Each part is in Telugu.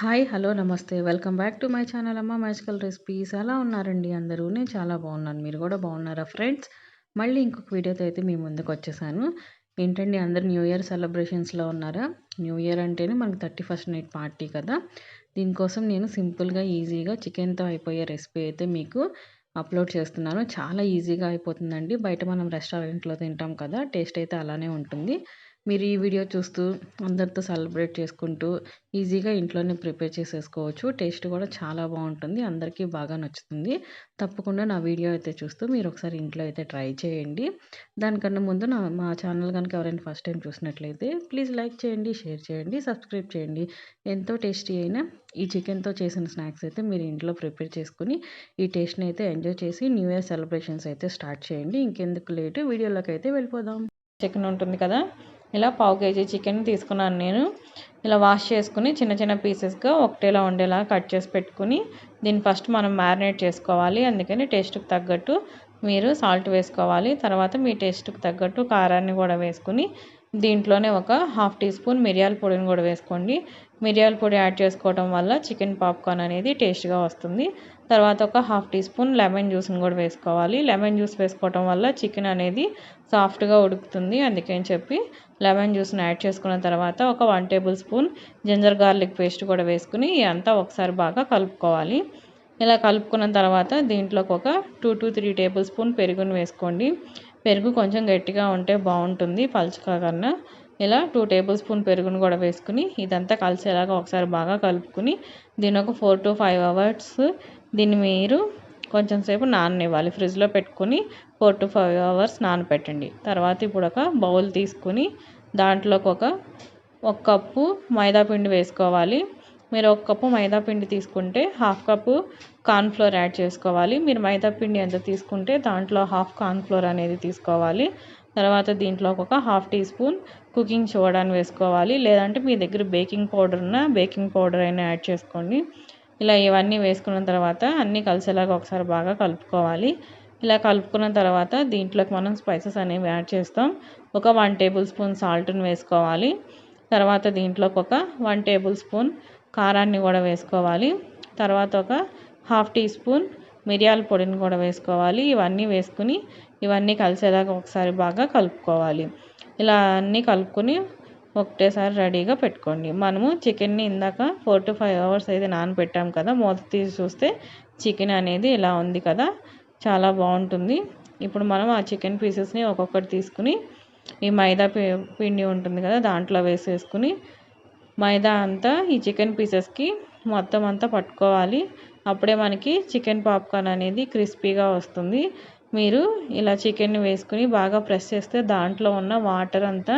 హాయ్ హలో నమస్తే. Welcome back to my channel Amma magical recipes. ఎలా ఉన్నారండి అందరూ? నేను చాలా బాగున్నాను. మీరు కూడా బాగున్నారా ఫ్రెండ్స్? మళ్ళీ ఇంకొక వీడియోతో అయితే మీ ముందుకు వచ్చేసాను. ఏంటండి అందరు న్యూ ఇయర్ సెలబ్రేషన్స్లో ఉన్నారా? న్యూ ఇయర్ అంటేనే మనకు థర్టీ ఫస్ట్ నైట్ పార్టీ కదా. దీనికోసం నేను సింపుల్గా ఈజీగా చికెన్తో అయిపోయే రెసిపీ అయితే మీకు అప్లోడ్ చేస్తున్నాను. చాలా ఈజీగా అయిపోతుందండి. బయట మనం రెస్టారెంట్లో తింటాం కదా టేస్ట్ అయితే అలానే ఉంటుంది. మీరు ఈ వీడియో చూస్తూ అందరితో సెలబ్రేట్ చేసుకుంటూ ఈజీగా ఇంట్లోనే ప్రిపేర్ చేసేసుకోవచ్చు. టేస్ట్ కూడా చాలా బాగుంటుంది. అందరికీ బాగా నచ్చుతుంది. తప్పకుండా నా వీడియో అయితే చూస్తూ మీరు ఒకసారి ఇంట్లో అయితే ట్రై చేయండి. దానికన్నా ముందు నా మా ఛానల్ కనుక ఎవరైనా ఫస్ట్ టైం చూసినట్లయితే ప్లీజ్ లైక్ చేయండి షేర్ చేయండి సబ్స్క్రైబ్ చేయండి. ఎంతో టేస్టీ అయినా ఈ చికెన్తో చేసిన స్నాక్స్ అయితే మీరు ఇంట్లో ప్రిపేర్ చేసుకుని ఈ టేస్ట్ని అయితే ఎంజాయ్ చేసి న్యూ ఇయర్ సెలబ్రేషన్స్ అయితే స్టార్ట్ చేయండి. ఇంకెందుకు లేటు? వీడియోలోకి అయితే వెళ్ళిపోదాం. చికెన్ ఉంటుంది కదా? ఇలా పావు కేజీ చికెన్ తీసుకున్నాను నేను. ఇలా వాష్ చేసుకుని చిన్న చిన్న పీసెస్గా ఒకటేలా ఉండేలా కట్ చేసి పెట్టుకుని దీన్ని ఫస్ట్ మనం మ్యారినేట్ చేసుకోవాలి. అందుకని టేస్ట్కి తగ్గట్టు మీరు సాల్ట్ వేసుకోవాలి. తర్వాత మీ టేస్ట్కి తగ్గట్టు కారాన్ని కూడా వేసుకుని దీంట్లోనే ఒక హాఫ్ టీ స్పూన్ మిరియాల పొడిని కూడా వేసుకోండి. మిరియాల పొడి యాడ్ చేసుకోవడం వల్ల చికెన్ పాప్కార్న్ అనేది టేస్ట్గా వస్తుంది. తర్వాత ఒక హాఫ్ టీ స్పూన్ లెమన్ జ్యూస్ని కూడా వేసుకోవాలి. లెమన్ జ్యూస్ వేసుకోవడం వల్ల చికెన్ అనేది సాఫ్ట్గా ఉడుకుతుంది. అందుకని చెప్పి లెమన్ జ్యూస్ని యాడ్ చేసుకున్న తర్వాత ఒక one tablespoon ginger garlic paste కూడా వేసుకుని అంతా ఒకసారి బాగా కలుపుకోవాలి. ఇలా కలుపుకున్న తర్వాత దీంట్లోకి ఒక two to three tablespoon పెరుగుని వేసుకోండి. పెరుగు కొంచెం గట్టిగా ఉంటే బాగుంటుంది పలుచగా కన్నా. ఇలా టూ టేబుల్ స్పూన్ పెరుగును కూడా వేసుకుని ఇదంతా కలిసేలాగా ఒకసారి బాగా కలుపుకుని దీని ఒక ఫోర్ టు ఫైవ్ అవర్స్ దీన్ని మీరు కొంచెం సేపు నాననివ్వాలి. ఫ్రిడ్జ్లో పెట్టుకుని ఫోర్ టు ఫైవ్ అవర్స్ నానపెట్టండి. తర్వాత ఇప్పుడు ఒక బౌల్ తీసుకుని దాంట్లోకి ఒక ఒక కప్పు మైదా పిండి వేసుకోవాలి. మీరు ఒక కప్పు మైదా పిండి తీసుకుంటే హాఫ్ కప్పు కార్న్ఫ్లోర్ యాడ్ చేసుకోవాలి. మీరు మైదా పిండి ఎంత తీసుకుంటే దాంట్లో హాఫ్ కార్న్ఫ్లోర్ అనేది తీసుకోవాలి. తర్వాత దీంట్లో ఒక హాఫ్ టీ స్పూన్ కుకింగ్ సోడాని వేసుకోవాలి. లేదంటే మీ దగ్గర బేకింగ్ పౌడర్ ఉన్న బేకింగ్ పౌడర్ అయినా యాడ్ చేసుకోండి. ఇలా ఇవన్నీ వేసుకున్న తర్వాత అన్నీ కలిసేలాగా ఒకసారి బాగా కలుపుకోవాలి. ఇలా కలుపుకున్న తర్వాత దీంట్లోకి మనం స్పైసెస్ అనేవి యాడ్ చేస్తాం. ఒక వన్ టేబుల్ స్పూన్ సాల్ట్ని వేసుకోవాలి. తర్వాత దీంట్లోకి ఒక వన్ టేబుల్ స్పూన్ కారాన్ని కూడా వేసుకోవాలి. తర్వాత ఒక హాఫ్ టీ స్పూన్ మిరియాల పొడిని కూడా వేసుకోవాలి. ఇవన్నీ వేసుకుని ఇవన్నీ కలిసేలాగా ఒకసారి బాగా కలుపుకోవాలి. ఇలా అన్నీ కలుపుకొని ఒకటేసారి రెడీగా పెట్టుకోండి. మనము చికెన్ని ఇందాక ఫోర్ టు ఫైవ్ అవర్స్ అయితే నానబెట్టాం కదా మూత తీసి చూస్తే చికెన్ అనేది ఇలా ఉంది కదా చాలా బాగుంటుంది. ఇప్పుడు మనం ఆ చికెన్ పీసెస్ని ఒక్కొక్కటి తీసుకుని ఈ మైదా పిండి ఉంటుంది కదా దాంట్లో వేసేసుకుని మైదా అంతా ఈ చికెన్ పీసెస్కి మొత్తం అంతా పట్టుకోవాలి. అప్పుడే మనకి చికెన్ పాప్కార్న్ అనేది క్రిస్పీగా వస్తుంది. మీరు ఇలా చికెన్ వేసుకుని బాగా ప్రెస్ చేస్తే దాంట్లో ఉన్న వాటర్ అంతా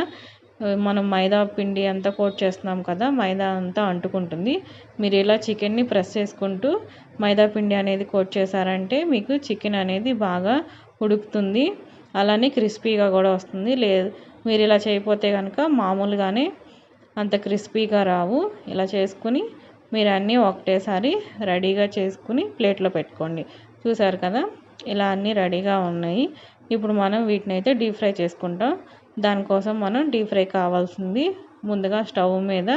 మనం మైదా పిండి అంతా కోట్ చేస్తున్నాం కదా మైదా అంతా అంటుకుంటుంది. మీరు ఇలా చికెన్ని ప్రెస్ చేసుకుంటూ మైదా పిండి అనేది కోట్ చేశారంటే మీకు చికెన్ అనేది బాగా ఉడుకుతుంది. అలానే క్రిస్పీగా కూడా వస్తుంది. లేదు మీరు ఇలా చేయకపోతే కనుక మామూలుగానే అంత క్రిస్పీగా రావు. ఇలా చేసుకుని మీరు అన్నీ ఒకటేసారి రెడీగా చేసుకుని ప్లేట్లో పెట్టుకోండి. చూసారు కదా? ఇలా అన్నీ రెడీగా ఉన్నాయి. ఇప్పుడు మనం వీటిని అయితే డీప్ ఫ్రై చేసుకుంటాం. దానికోసం మనం డీప్ ఫ్రై కావాల్సింది ముందుగా స్టవ్ మీద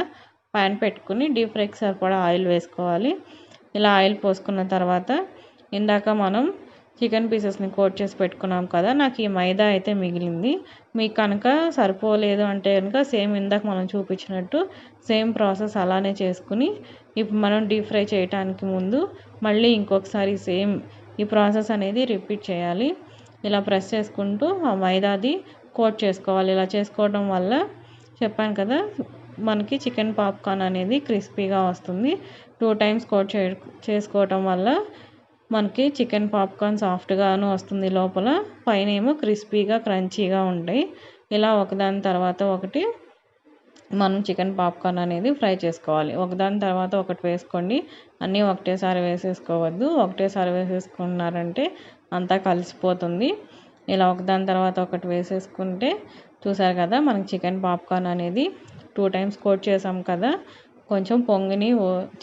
ప్యాన్ పెట్టుకుని డీప్ ఫ్రైకి సరిపడా ఆయిల్ వేసుకోవాలి. ఇలా ఆయిల్ పోసుకున్న తర్వాత ఇందాక మనం చికెన్ పీసెస్ని కోట్ చేసి పెట్టుకున్నాం కదా నాకు ఈ మైదా అయితే మిగిలింది. మీకు కనుక సరిపోలేదు అంటే కనుక సేమ్ ఇందాక మనం చూపించినట్టు సేమ్ ప్రాసెస్ అలానే చేసుకుని ఇప్పుడు మనం డీప్ ఫ్రై చేయడానికి ముందు మళ్ళీ ఇంకొకసారి సేమ్ ఈ ప్రాసెస్ అనేది రిపీట్ చేయాలి. ఇలా ప్రెస్ చేసుకుంటూ ఆ మైదాది కోట్ చేసుకోవాలి. ఇలా చేసుకోవడం వల్ల చెప్పాను కదా మనకి చికెన్ పాప్కార్న్ అనేది క్రిస్పీగా వస్తుంది. టూ టైమ్స్ కోట్ చేసుకోవటం వల్ల మనకి చికెన్ పాప్కార్న్ సాఫ్ట్గాను వస్తుంది లోపల. పైన ఏమో క్రిస్పీగా క్రంచీగా ఉంటాయి. ఇలా ఒకదాని తర్వాత ఒకటి మనం చికెన్ పాప్కార్న్ అనేది ఫ్రై చేసుకోవాలి. ఒకదాని తర్వాత ఒకటి వేసుకోండి. అన్నీ ఒకటేసారి వేసేసుకోవద్దు. ఒకటేసారి వేసేసుకున్నారంటే అంతా కలిసిపోతుంది. ఇలా ఒకదాని తర్వాత ఒకటి వేసేసుకుంటే చూసారు కదా మనకి చికెన్ పాప్కార్న్ అనేది టూ టైమ్స్ కోట్ చేసాం కదా. కొంచెం పొంగిని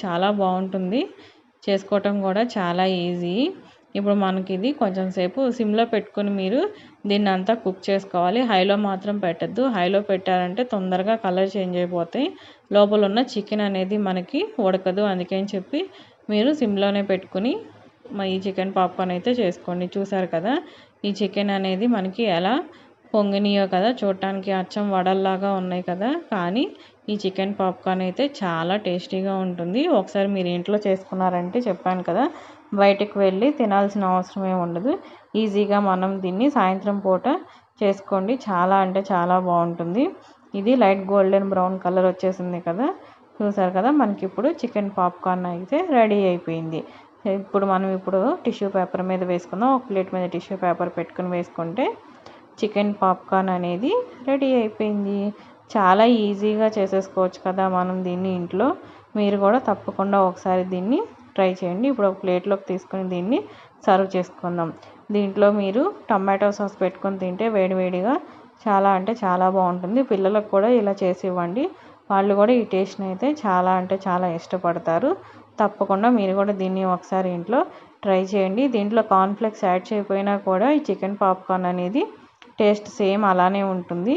చాలా బాగుంటుంది. చేసుకోవటం కూడా చాలా ఈజీ. ఇప్పుడు మనకి ఇది కొంచెం సేపు సిమ్లో పెట్టుకుని మీరు దీన్ని అంతా కుక్ చేసుకోవాలి. హైలో మాత్రం పెట్టద్దు. హైలో పెట్టారంటే తొందరగా కలర్ చేంజ్ అయిపోతాయి. లోపల ఉన్న చికెన్ అనేది మనకి ఉడకదు. అందుకని చెప్పి మీరు సిమ్లోనే పెట్టుకుని ఈ చికెన్ పాప్కార్న్ అయితే చేసుకోండి. చూసారు కదా? ఈ చికెన్ అనేది మనకి ఎలా పొంగినాయో కదా? చూడటానికి అచ్చం వడల్లాగా ఉన్నాయి కదా? కానీ ఈ చికెన్ పాప్కార్న్ అయితే చాలా టేస్టీగా ఉంటుంది. ఒకసారి మీరు ఇంట్లో చేసుకున్నారంటే చెప్పాను కదా బయటకు వెళ్ళి తినాల్సిన అవసరమే ఉండదు. ఈజీగా మనం దీన్ని సాయంత్రం పూట చేసుకోండి. చాలా అంటే చాలా బాగుంటుంది. ఇది లైట్ గోల్డెన్ బ్రౌన్ కలర్ వచ్చేసింది కదా చూసారు కదా మనకి ఇప్పుడు చికెన్ పాప్కార్న్ అయితే రెడీ అయిపోయింది. ఇప్పుడు మనం ఇప్పుడు టిష్యూ పేపర్ మీద వేసుకుందాం. ఒక ప్లేట్ మీద టిష్యూ పేపర్ పెట్టుకుని వేసుకుంటే చికెన్ పాప్కార్న్ అనేది రెడీ అయిపోయింది. చాలా ఈజీగా చేసేసుకోవచ్చు కదా మనం దీన్ని ఇంట్లో. మీరు కూడా తప్పకుండా ఒకసారి దీన్ని ట్రై చేయండి. ఇప్పుడు ఒక ప్లేట్లోకి తీసుకుని దీన్ని సర్వ్ చేసుకుందాం. దీంట్లో మీరు టమాటో సాస్ పెట్టుకొని తింటే వేడివేడిగా చాలా అంటే చాలా బాగుంటుంది. పిల్లలకు కూడా ఇలా చేసి ఇవ్వండి. వాళ్ళు కూడా ఈ టేస్ట్ని అయితే చాలా అంటే చాలా ఇష్టపడతారు. తప్పకుండా మీరు కూడా దీన్ని ఒకసారి ఇంట్లో ట్రై చేయండి. దీంట్లో కార్న్ఫ్లెక్స్ యాడ్ చేయకపోయినా కూడా ఈ చికెన్ పాప్కార్న్ అనేది టేస్ట్ సేమ్ అలానే ఉంటుంది.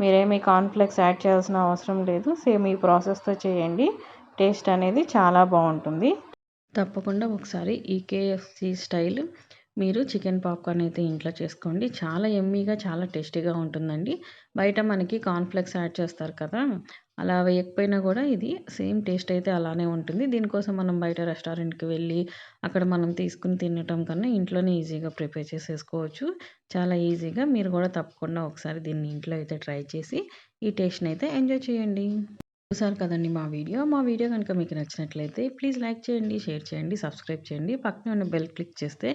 మీరేమి కాన్ఫ్లెక్స్ యాడ్ చేయాల్సిన అవసరం లేదు. సేమ్ ఈ ప్రాసెస్తో చేయండి. టేస్ట్ అనేది చాలా బాగుంటుంది. తప్పకుండా ఒకసారి ఈ కేఎఫ్సి స్టైల్ మీరు చికెన్ పాప్కార్న్ అయితే ఇంట్లో చేసుకోండి. చాలా ఎమ్మీగా చాలా టేస్టీగా ఉంటుందండి. బయట మనకి కార్న్ఫ్లెక్స్ యాడ్ చేస్తారు కదా అలా వేయకపోయినా కూడా ఇది సేమ్ టేస్ట్ అయితే అలానే ఉంటుంది. దీనికోసం మనం బయట రెస్టారెంట్కి వెళ్ళి అక్కడ మనం తీసుకుని తినటం కన్నా ఇంట్లోనే ఈజీగా ప్రిపేర్ చేసేసుకోవచ్చు. చాలా ఈజీగా మీరు కూడా తప్పకుండా ఒకసారి దీన్ని ఇంట్లో అయితే ట్రై చేసి ఈ టేస్ట్ని అయితే ఎంజాయ్ చేయండి. చూసారు కదండి మా వీడియో? మా వీడియో కనుక మీకు నచ్చినట్లయితే ప్లీజ్ లైక్ చేయండి షేర్ చేయండి సబ్స్క్రైబ్ చేయండి. పక్కనే ఉన్న బెల్ క్లిక్ చేస్తే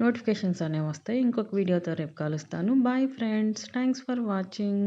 నోటిఫికేషన్స్ అనేవి వస్తాయి. ఇంకొక వీడియోతో రేపు కలుస్తాను. Bye friends thanks for watching